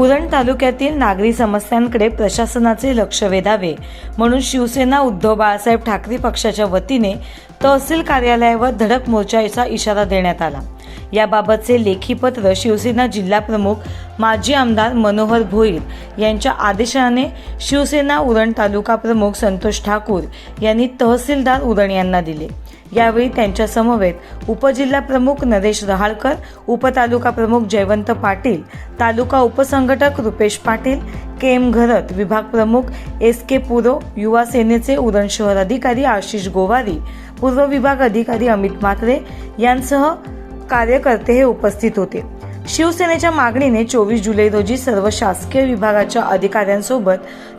उरण तालुक्यातील नागरी समस्यांकडे प्रशासनाचे लक्ष वेधावे म्हणून शिवसेना उद्धव बाळासाहेब ठाकरे पक्षाच्या वतीने तहसील कार्यालयावर धडक मोर्चाचा इशारा देण्यात आला. याबाबतचे लेखी पत्र शिवसेना जिल्हाप्रमुख माजी आमदार मनोहर भोईर यांच्या आदेशाने शिवसेना उरण तालुका प्रमुख संतोष ठाकूर यांनी तहसीलदार उरण यांना दिले. यावेळी त्यांच्या समवेत उपजिल्हा प्रमुख नरेश रहाळकर उपतालुका प्रमुख जयवंत पाटील तालुका उपसंघटक रुपेश पाटील के एम घरत विभाग प्रमुख एस के पुरो युवा सेनेचे उरण शहर अधिकारी आशिष गोवारी पूर्व विभाग अधिकारी अमित म्हात्रे यांसह कार्यकर्ते हे उपस्थित होते. शिवसेनेच्या मागणीने चोवीस जुलै रोजी सर्व शासकीय विभागाच्या अधिकाऱ्यांसोबत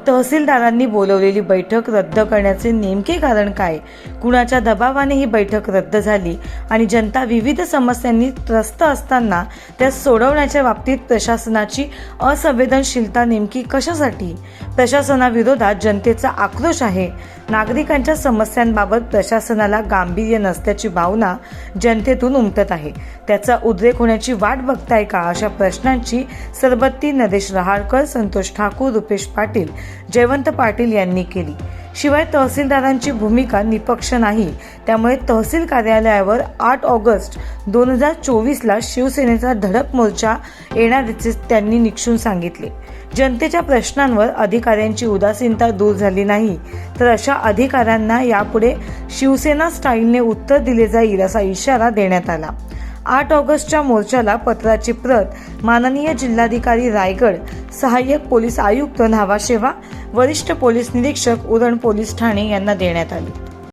तहसीलदारांनी बोलवलेली बैठक रद्द करण्याचे नेमके कारण काय? कुणाच्या दबावाने ही बैठक रद्द झाली? आणि जनता विविध समस्यांनी त्रस्त असताना त्या सोडवण्याच्या बाबतीत प्रशासनाची असंवेदनशीलता नेमकी कशासाठी? प्रशासनाविरोधात जनतेचा आक्रोश आहे. नागरिकांच्या समस्यांबाबत प्रशासनाला गांभीर्य नसल्याची भावना जनतेतून उमटत आहे. त्याचा उद्रेक होण्याची वाट बघताय का? अशा प्रश्नांची सरबत्ती नरेश रहाळकर संतोष ठाकूर रुपेश पाटील जयवंत पाटील यांनी केली. शिवाय तहसीलदारांची भूमिका निपक्ष नाही. त्यामुळे तहसील कार्यालयावर आठ ऑगस्ट दोन हजार चोवीसला शिवसेनेचा धडक मोर्चा येणाऱ्याचे त्यांनी निक्षून सांगितले. जनतेच्या प्रश्नांवर अधिकाऱ्यांची उदासीनता दूर झाली नाही. तर अशा अधिकाऱ्यांना यापुढे शिवसेना स्टाईलने उत्तर दिले जाईल असा इशारा देण्यात आला. आठ ऑगस्टच्या मोर्चाला पत्राची प्रत. माननीय जिल्हाधिकारी रायगड सहाय्यक पोलीस आयुक्त न्हावाशेवा वरिष्ठ पोलीस निरीक्षक उरण पोलीस ठाणे यांना देण्यात आली.